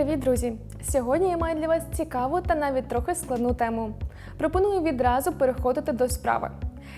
Привіт, друзі! Сьогодні я маю для вас цікаву та навіть трохи складну тему. Пропоную відразу переходити до справи.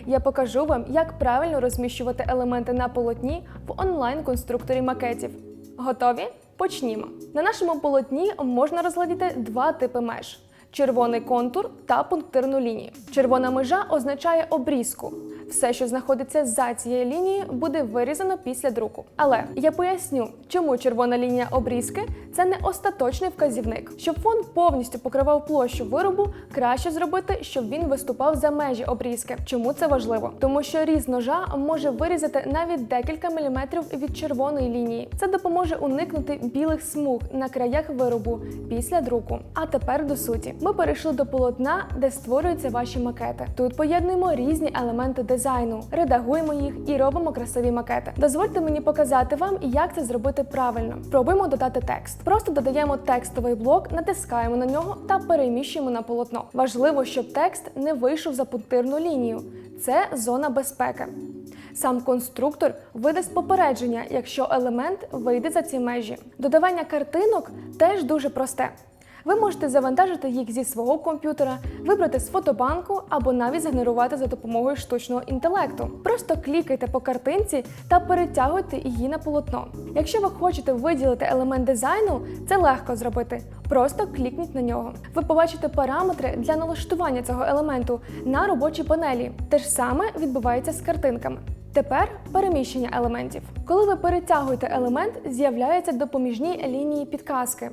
Я покажу вам, як правильно розміщувати елементи на полотні в онлайн-конструкторі макетів. Готові? Почнімо. На нашому полотні можна розглядіти два типи меж: червоний контур та пунктирну лінію. Червона межа означає обрізку. Все, що знаходиться за цією лінією, буде вирізано після друку. Але я поясню, чому червона лінія обрізки це не остаточний вказівник. Щоб фон повністю покривав площу виробу, краще зробити, щоб він виступав за межі обрізки. Чому це важливо? Тому що різ ножа може вирізати навіть декілька міліметрів від червоної лінії. Це допоможе уникнути білих смуг на краях виробу після друку. А тепер до суті. Ми перейшли до полотна, де створюються ваші макети. Тут поєднуємо різні елементи дизайну, редагуємо їх і робимо красиві макети. Дозвольте мені показати вам, як це зробити правильно. Пробуємо додати текст. Просто додаємо текстовий блок, натискаємо на нього та переміщуємо на полотно. Важливо, щоб текст не вийшов за пунктирну лінію. Це зона безпеки. Сам конструктор видасть попередження, якщо елемент вийде за ці межі. Додавання картинок теж дуже просте. Ви можете завантажити їх зі свого комп'ютера, вибрати з фотобанку або навіть згенерувати за допомогою штучного інтелекту. Просто клікайте по картинці та перетягуйте її на полотно. Якщо ви хочете виділити елемент дизайну, це легко зробити. Просто клікніть на нього. Ви побачите параметри для налаштування цього елементу на робочій панелі. Те ж саме відбувається з картинками. Тепер переміщення елементів. Коли ви перетягуєте елемент, з'являються допоміжні лінії підказки.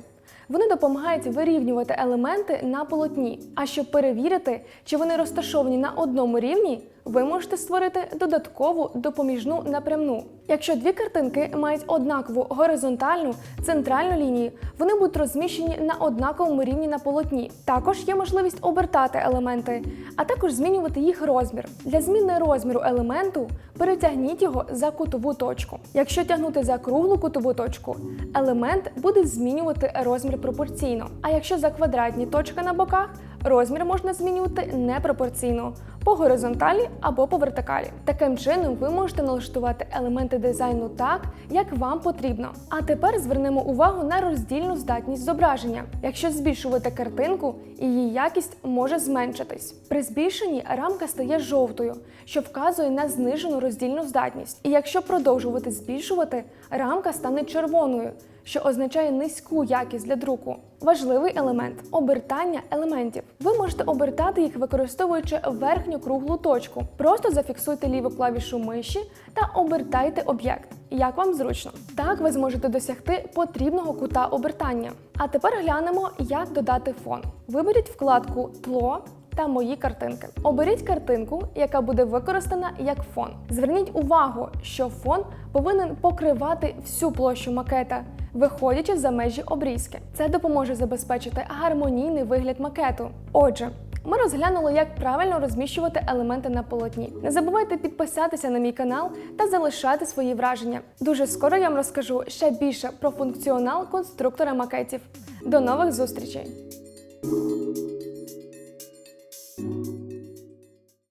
Вони допомагають вирівнювати елементи на полотні. А щоб перевірити, чи вони розташовані на одному рівні, ви можете створити додаткову допоміжну напрямну. Якщо дві картинки мають однакову горизонтальну центральну лінію, вони будуть розміщені на однаковому рівні на полотні. Також є можливість обертати елементи, а також змінювати їх розмір. Для зміни розміру елементу перетягніть його за кутову точку. Якщо тягнути за круглу кутову точку, елемент буде змінювати розмір пропорційно. А якщо за квадратні точки на боках, розмір можна змінювати непропорційно по горизонталі або по вертикалі. Таким чином ви можете налаштувати елементи дизайну так, як вам потрібно. А тепер звернемо увагу на роздільну здатність зображення. Якщо збільшувати картинку, її якість може зменшитись. При збільшенні рамка стає жовтою, що вказує на знижену роздільну здатність. І якщо продовжувати збільшувати, рамка стане червоною що означає низьку якість для друку. Важливий елемент обертання елементів. Ви можете обертати їх, використовуючи верхню круглу точку. Просто зафіксуйте ліву клавішу миші та обертайте об'єкт. Як вам зручно. Так ви зможете досягти потрібного кута обертання. А тепер глянемо, як додати фон. Виберіть вкладку Тло та мої картинки. Оберіть картинку, яка буде використана як фон. Зверніть увагу, що фон повинен покривати всю площу макета, виходячи за межі обрізки. Це допоможе забезпечити гармонійний вигляд макету. Отже. Ми розглянули, як правильно розміщувати елементи на полотні. Не забувайте підписатися на мій канал та залишати свої враження. Дуже скоро я вам розкажу ще більше про функціонал конструктора макетів. До нових зустрічей!